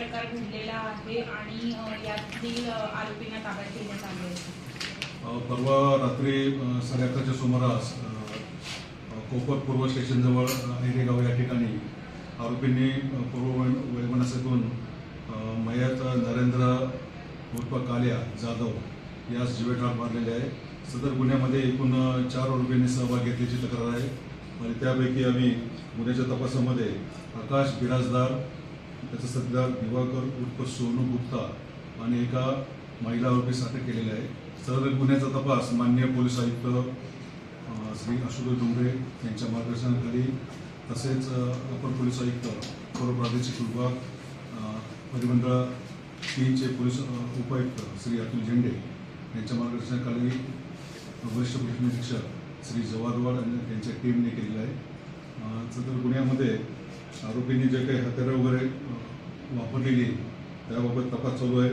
प्रकार घडलेला आहे आणि यातील आरोपींना ताब्यात घेण्यात आले परवा रात्री साडे अकराच्या सुमारास कोपर पूर्व स्टेशनजवळ अ, या ठिकाणी आरोपींनी पूर्व वै- वैमनस्यातून मयत नरेंद्र उर्फ कालिया जाधव यास जीवेठार मारलेले आहे. सदर गुन्ह्यामध्ये एकूण चार आरोपींनी सहभाग घेतल्याची तक्रार आहे. आणि त्यापैकी आम्ही गुन्ह्याच्या तपासामध्ये आकाश बिराजदार त्याचं सध्या दिवाकर उर्फ सोनू गुप्ता आणि एका महिला आरोपीस अटक केलेली आहे सदर गुन्ह्याचा तपास मान्य पोलीस आयुक्त श्री आशुतोष डोंगरे यांच्या मार्गदर्शनाखाली तसेच अपर पोलीस आयुक्त पूर्व प्रादेशिक विभाग परिमंडळ तीनचे पोलीस उपायुक्त श्री अतुल झेंडे यांच्या मार्गदर्शनाखाली वरिष्ठ पोलीस निरीक्षक श्री जवादवाड यांच्या त्यांच्या टीमने केलेलं आहे. सदर गुन्ह्यामध्ये आरोपींनी जे काही हत्यारं वगैरे वापरलेली त्याबाबत तपास चालू आहे.